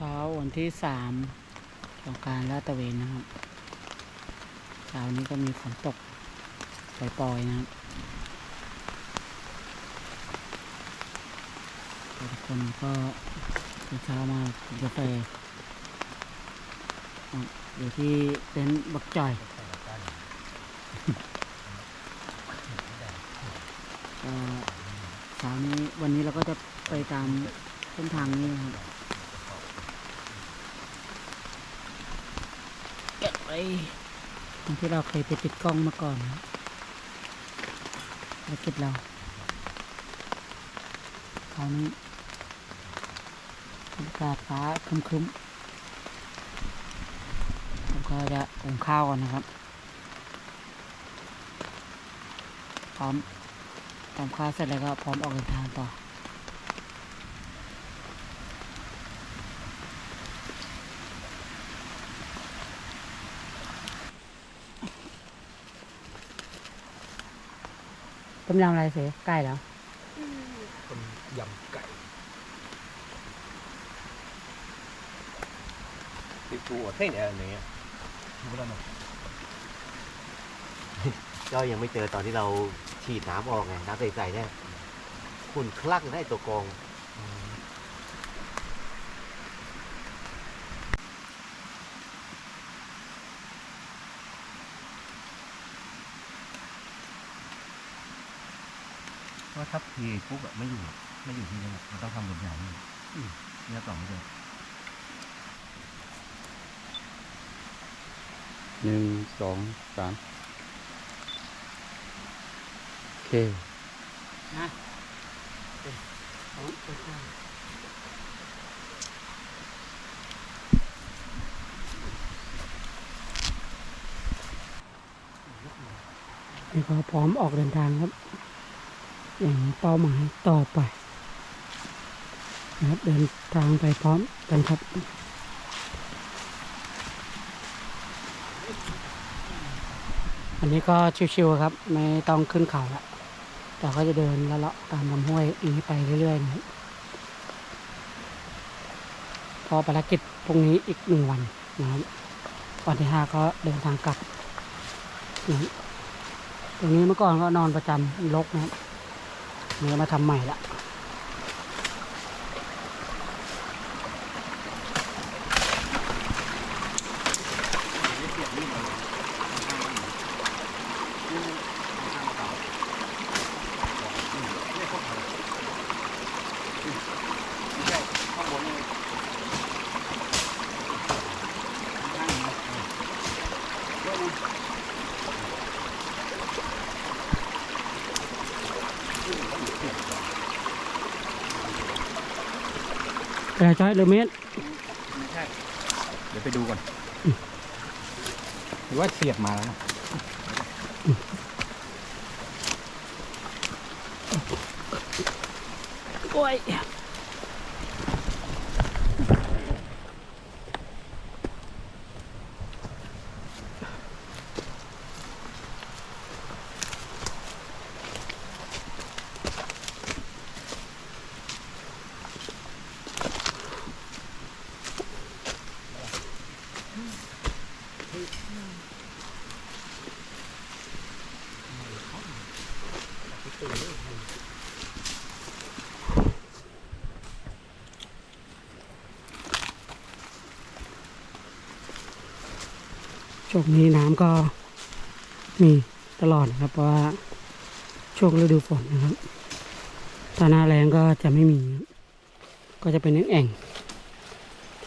เช้าวันที่สามของการลาดตระเวนนะครับ เช้านี้ก็มีฝนตกปล่อยๆนะครับทุกคนก็ตื่นเช้ามากินกาแฟอยู่ที่เต็นท์บักจ่อยเช้านี้วันนี้เราก็จะไปตามเส้นทางนี้นะครับเก็บ ไปตรงที่เราเคยไปติดกล้องมาก่อนภารกิจเราคราวนี้บรรยากาศฟ้าครึ้มๆผมก็จะอุ่นข้าวก่อนนะครับ พร้อมทำข้าวเสร็จแล้วก็พร้อมออกเดินทางต่อ ต้มยำอะไรเสียใกล้แล้วต้มยำไก่ติดตัวเท่เนี่ยอันนี้รู้แล้วเนาะก็ยังไม่เจอตอนที่เราฉีดน้ำออกไงน้ำใสๆเนี่ยขุ่นคลั่งได้ตัวกรอง เพราะ ถ้าพีปุ๊บแบบไม่อยู่ไม่อยู่ที่นี่อะมันต้องทำบนอย่างนี้เนี่ยต่อไม่เจอหนึ่งสองสามโอเคนะพร้อมไปข้าวนี่ก็พร้อมออกเดินทางครับ อย่างเป้าหมายต่อไปนะครับเดินทางไปพร้อมกันครับอันนี้ก็ชิวๆครับ ไม่ต้องขึ้นเขาละแต่ก็จะเดินแล้วเลาะตามลำห้วยนี้ไปเรื่อยๆนะพอภารกิจพรุ่งนี้อีกหนึ่งวันนะครับวันที่ห้าก็เดินทางกลับนะตรงนี้เมื่อก่อนก็นอนประจำรกนะครับ เนื้อมาทำใหม่ละ กระจายหรือเมตรไม่ใช่ เดี๋ยวไปดูก่อนหรือว่าเฉียดมาแล้วนะโอ้ย ช่วงนี้น้ำก็มีตลอดนะครับ เพราะว่าช่วงฤดูฝนนะครับถ้าหน้าแรงก็จะไม่มี ก็จะเป็นแอ่ง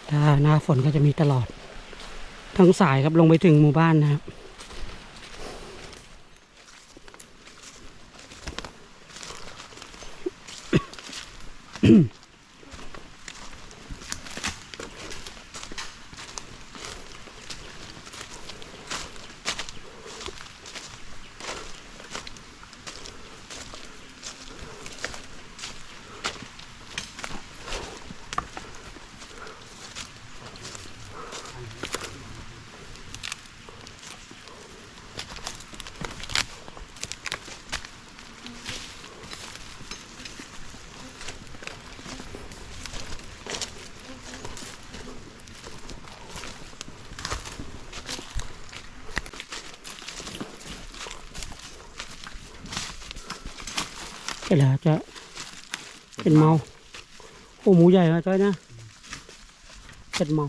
ถ้าหน้าฝนก็จะมีตลอด ทั้งสายครับลงไปถึงหมู่บ้านนะครับอืม ร็จแล้วจะเป็นเมาโอ้หมูใหญ่นะจ้อยนะเป็นเมา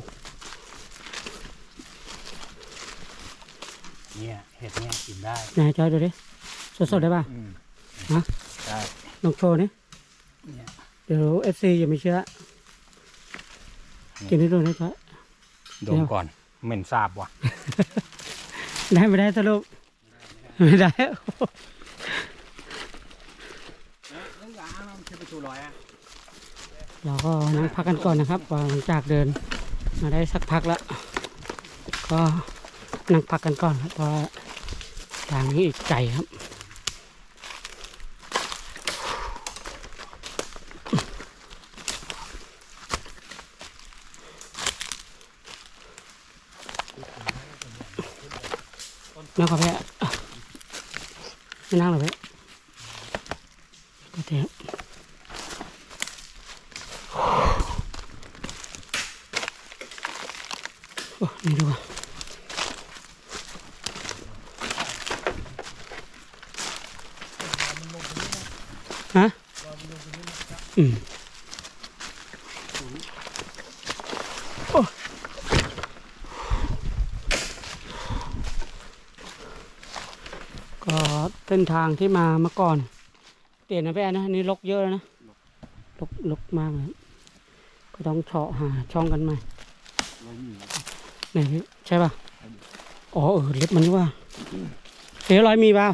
เนี่ยเห็ดเนี่ยกินได้ไหนจ้อยดูดิสดๆได้ป่ะอืมฮะได้ลองโชว์นี่เนี่ยเดี๋ยวเอฟซีอย่าไม่เชื่อกินให้ดูนะจ้อยดมก่อนเหม็นสาบว่ะได้ไม่ได้สรุปไม่ได้ ต้องยา เราใช้ไปชูร้อยอะเราก็นั่งพักกันก่อนนะครับหลังจากเดินมาได้สักพักแล้ว ก็นั่งพักกันก่อนครับเพราะว่าทางนี้อีกไกลครับนั่งกับแพะไม่นั่งหรอแพะก็เทปโอ้นี่ดูว่า ฮะอืมโอ้ก็เส้นทางที่มาเมื่อก่อน เปลี่ยนนะแม่นะอันนี่ลกเยอะแล้วนะลกลกมากเลยก็ต้องเฉาะหาช่องกันใหม่ไหนใช่ป่ะอ๋อเออเล็บมันว่าเสียร้อยมีเปล่า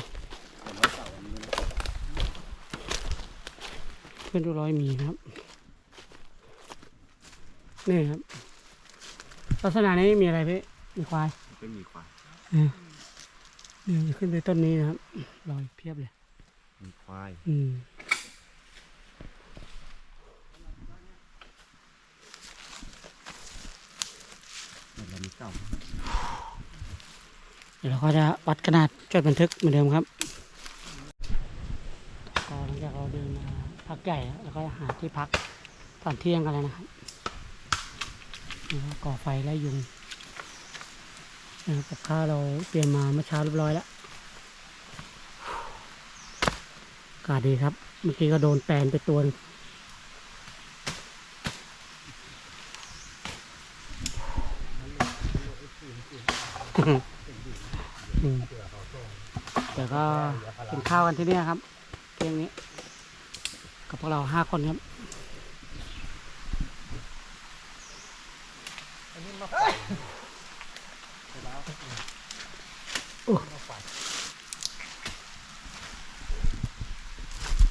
เพื่อนร้อยมีนะครับ นี่ครับ ลักษณะนี้มีอะไรพี่มีควายไม่มีควายนี่ขึ้นไปต้นนี้นะครับรอยเพียบเลย มีควาย อืมเดี๋ยวเราก็จะวัดขนาดจดบันทึกเหมือนเดิมครับ ก็หลังจากเราเดินมาพัก ใหญ่ แล้วก็หาที่พักตอนเที่ยงกันแล้วนะครับก่อไฟไล่ยุงกับข้าวเราเตรียมมาเมื่อเช้าเรียบร้อยแล้วอากาศดีครับ เมื่อกี้ก็โดนแปนไปตัวนึงเดี๋ยวก็กินข้าวกันที่นี่ครับ พวกเราห้าคนครับ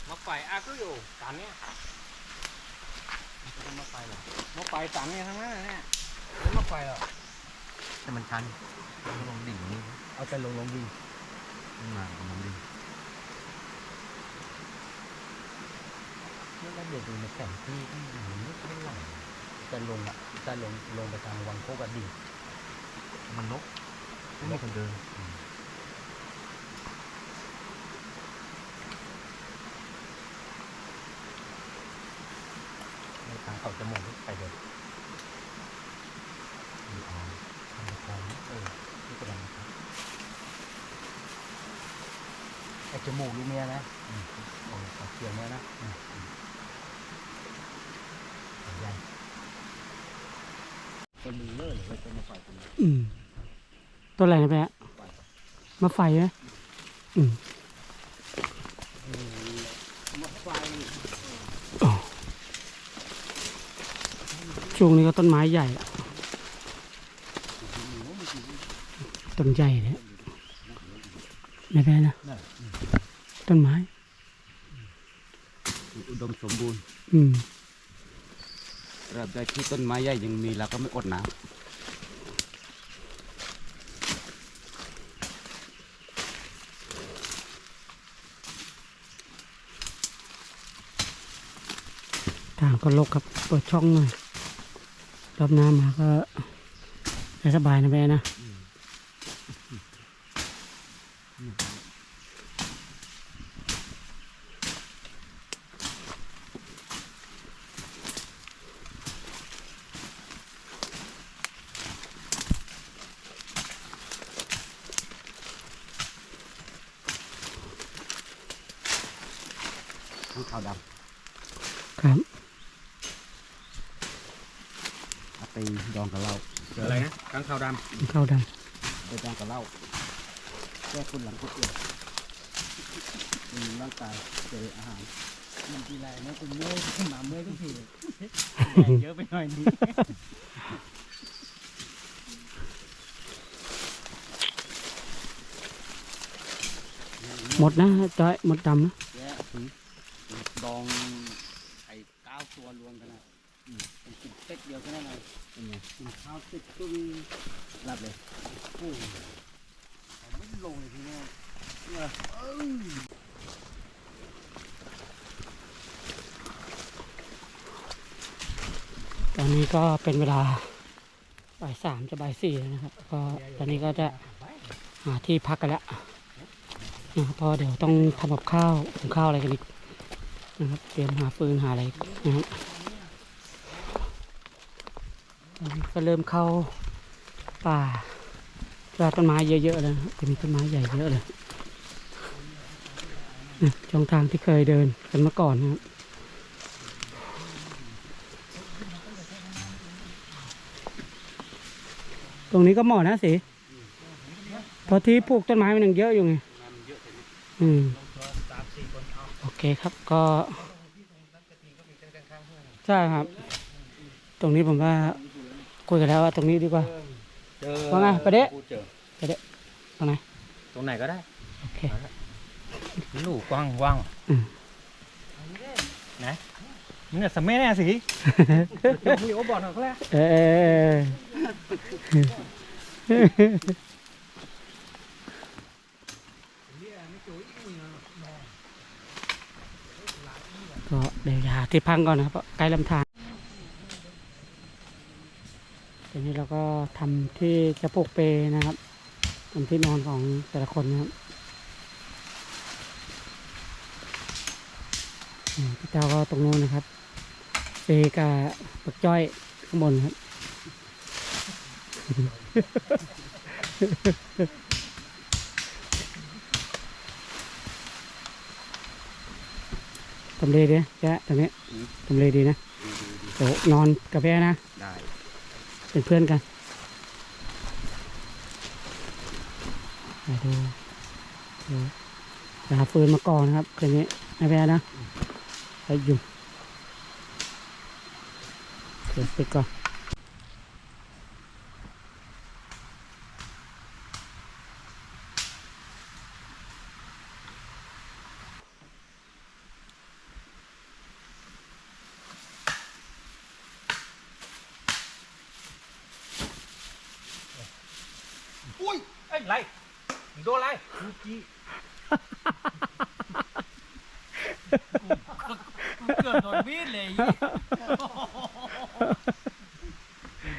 มาไฟอาก็อยู่ตันเนี่ยต้องมาไฟเหรอมาไฟตันเนี่ยทั้งนั้นเนี่ยไม่มาไฟหรอกแต่มันชันลงดิ่งนี่เอาแต่ลงลงดิขึ้นมาลงดิ่ง นี่แล้วเดี๋ยวดูในแผนที่ที่มันไม่เท่าไหร่จะลงอะจะลงลงไปทางวังโคกระดิ่งมันนกไม่มีคนเดินในทางเขาจะมองไปเดินมีทางทางทางเออนี่กำลังนะครับไอ้จมูกลูกเมียนะอืมโอ้ขอเทียมเนี้ยนะอืมอืมใหญ่ เป็นมือเลยหรือว่าจะมาไฟตรงนี้อืมต้นอะไรนะแปะมาไฟไหมอืมมาไฟช่วงนี้ก็ต้นไม้ใหญ่อะต้นใหญ่เลยไม่แพ้นะต้นไม้อุดมสมบูรณ์ อืม ตราบใดที่ต้นไม้ใหญ่ยังมีเราก็ไม่อดน้ทางก็ลกครับเปิดช่องหน่อยรอบน้ำมาก็ได้สบายนะแม่นะาวดครับำเอาไปดองกับเหล้าเจออะไรนะข้างขาวดข้าวดไปดองกับเหล้าแก้คนหลังคนเดียวมีร่างกายเจออาหารมันทีไรนะคุณเมื่อยหมาเมื่อยทุกทีเยอะไปหน่อยนึงำหมดนะจอยหมดดำนะแย่ ดองไอ้ก้าตัวรวมกันนะเป็นกินเต็กเดียวแค่นั้นเลยเป็นไงกินข้าวติดตึ้งรับเลยโอ้ยไม่ลงเลยทีเนี้ยตอนนี้ก็เป็นเวลาบ่ายสามจะบ่ายสี่แล้วนะครับ ก็ตอนนี้ก็จะหาที่พักกันแล้วนะเพราะเดี๋ยวต้องทำกับข้าวหุงข้าวอะไรกันอีก นะครับเตรียมหาฟืนหาอะไรนะครับตอนนี้ก็เริ่มเข้าป่าจะต้นไม้เยอะๆแล้วนะครับจะมีต้นไม้ใหญ่เยอะเลยนะช่องทางที่เคยเดินกันเมื่อก่อนนะครับตรงนี้ก็เหมาะนะสิเพราะที่ปลูกต้นไม้มันยังเยอะอยู่ไงอืม เคครับก็ใช่ครับ ตรงนี้ผมว่าคุยกันแล้วว่าตรงนี้ดีกว่า เจอว่าไงประเดะกูเจอตรงไหนตรงไหนก็ได้โอเค ลูกกว้างว่างอืม นะมึงเนี่ยสมัยแน่สิพี่โอบอกหน่อยเขาแล้วเออ ก็เดี๋ยวหาที่พักก่อนนะครับใกล้ลำธารทีนี้เราก็ทำที่จะปลูกเปนะครับทำที่นอนของแต่ละคนนะครับพี่เจ้าก็ตรงนู้นนะครับเปกับปักจ้อยข้างบนครับ ทำเลดีนะแจ๊ะตรงนี้ทำเลดีนะเดี๋ยวนอนกับแพนะ ได้เป็นเพื่อนกันไปดูดูจะหาฟืนมาก่อนนะครับคืนนี้นะแพนะไปอยู่เดี๋ยวไปก่อน อุ้ยไอ้ไรมึงโดนอะไรเมื่อกี้กูเกือบโดนมีดเลย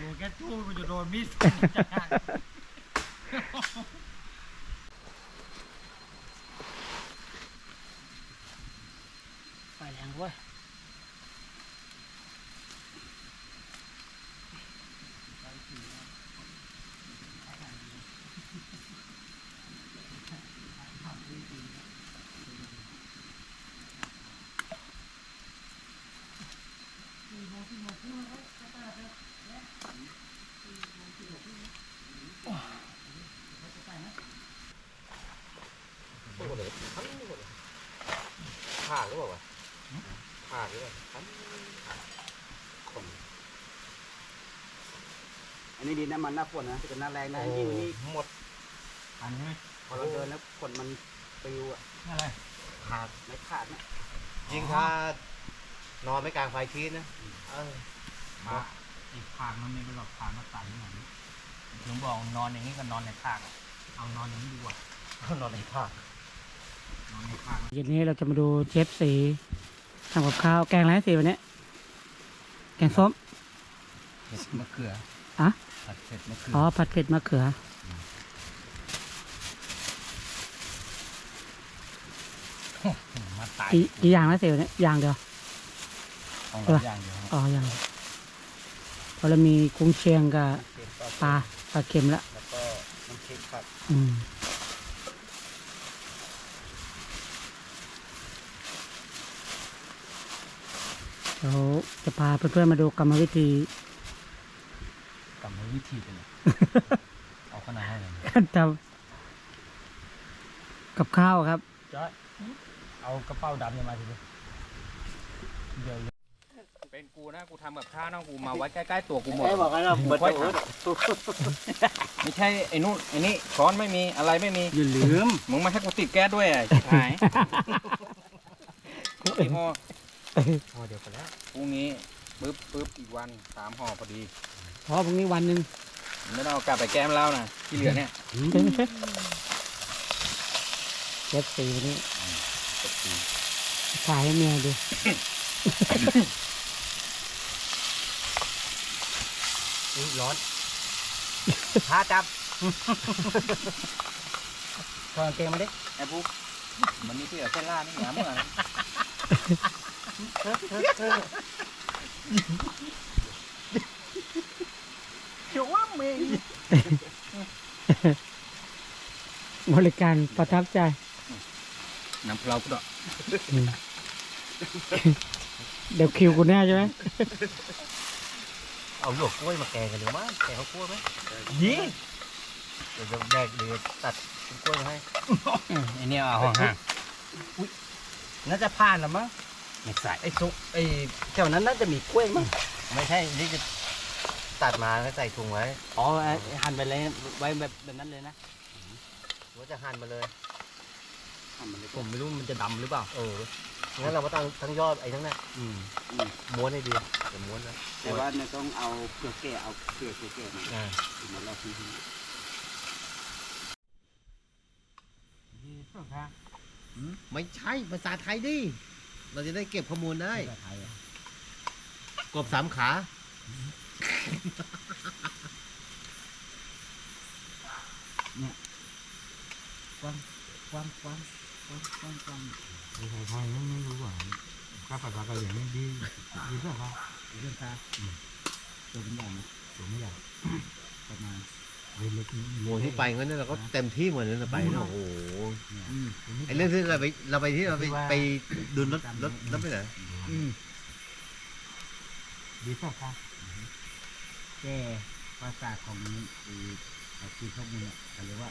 กูแค่ทู่กูจะโดนมีดจัง ผ่าหรือเปล่าวะผ่าหรือเปล่าทั้งคนอันนี้ดีนะมันหน้าฝนนะถ้าเกิดหน้าแรงนะโอ้ยิ่งนี่หมดอันนี้พอเราเดินแล้วฝนมันปลิวอะอะไรขาดไม่ขาดนะยิ่งถ้านอนไม่กลางไฟชีสนะเออมาอีกผากมันมีเป็นหลอกผากมาใส่หน่อยถึงบอกนอนอย่างนี้ก็นอนในผากอะเอานอนอย่างนี้ดีกว่านอนในผากนอนในผาก เย็นนี้เราจะมาดูเชฟสีทำกับข้าวแกงอะไรสีวันนี้ แกงส้มเผ็ดมะเขืออะผัดเผ็ดมะเขืออ๋อผัดเผ็ดมะเขือมาตายกี่กี่อย่างนะสีวันนี้อย่างเดียวของเราอย่างเดียวครับอ๋ออย่างเดียวเพราะเรามีกุ้งเชียงกับเค็มปลาปลาปลาเค็มแล้วแล้วก็น้ำพริกครับอืม เดี๋ยวจะพาเพื่อนๆมาดูกรรมวิธีกลับมาวิธีกันเลยเอาขนาดให้เลยการทำกับข้าวครับจ้อยเอากระเป๋าดำเนี่ยมาทีเดียวเดี๋ยวเป็นกูนะกูทำกับข้าวนะกูมาไว้ใกล้ๆตัวกูหมดไอ้บอกให้เราเบิดค่อยโอ้ไม่ใช่ไอ้นู่นไอ้นี่ช้อนไม่มีอะไรไม่มีอย่าลืมมึงมาให้กูติดแก๊สด้วยอะชิบหายสี่ห่อ พอเดี๋ยวกันแล้ว พรุ่งนี้ปึ๊บปึ๊บอีกวันสามห่อพอดี เพราะพรุ่งนี้วันหนึ่งไม่ต้องเอากลับไปแก้มเหล้านะที่เหลือเนี่ยเจ็ดสีวันนี้ถ่ายให้เมียดูอุ๊ยร้อนพาจับถอดกางเกงมาดิไอ้ปุ๊กมันนี่เพื่อเส้นล่านี่หนาเมื่อนะ ชัวเมย์บริการประทับใจ น้ำเพลากูดอกเดี๋ยวคิวกูแน่ใช่ไหมเอาหยวกกล้วยมาแกงกันเดี๋ยวมั้งแกงข้าวกล้วยไหมยี่เดี๋ยวจะแดกเดี๋ยวตัดเป็นกล้วยมาให้ไอเนี่ยเอาห้องห้างน่าจะผ่านแล้วมั้ง ไม่ใส่ไอ้ซุกไอ้แถวนั้นน่าจะมีกล้วยมั้งไม่ใช่ นี่จะตัดมาแล้วใส่ถุงไว้อ๋อไอ้หั่นไปเลยไว้แบบแบบนั้นเลยนะหรือว่าจะหั่นมาเลยหั่นมันเลยผมไม่รู้มันจะดำหรือเปล่า เอองั้นเราก็ตั้งทั้งยอดไอ้ทั้งนั้นอืมม้วนให้ดีเดี๋ยวม้วนนะแต่ว่าเนี่ยต้องเอาเปลือกแก่เอาเปลือกแก่ๆมาอ่าถึงมาลอกทีไม่ใช่ภาษาไทยดิ เราจะได้เก็บข้อมูลได้ ไทยอะกบสามขา กว้างกว้างกว้างกว้างกว้างกว้างภาษาไทยไม่ไม่รู้ว่าถ้าภาษากะเหรี่ยงนี่ดีดีเปล่าครับเรื่องค่าตัวเป็นอย่างนะผมไม่อยากประมาณเล็กๆนี่ โอ้ที่ไปงั้นเราก็เต็มที่เหมือนนั้นนะไปนะโอ้โหอืมไอ้เรื่องที่เราไปเราไปที่เราไปไปดูรถรถรถไปไหนอืมดีเปล่าครับแก่ภาษาของไอ้ไอ้ที่ข้อมูลเนี่ยเขาเรียกว่า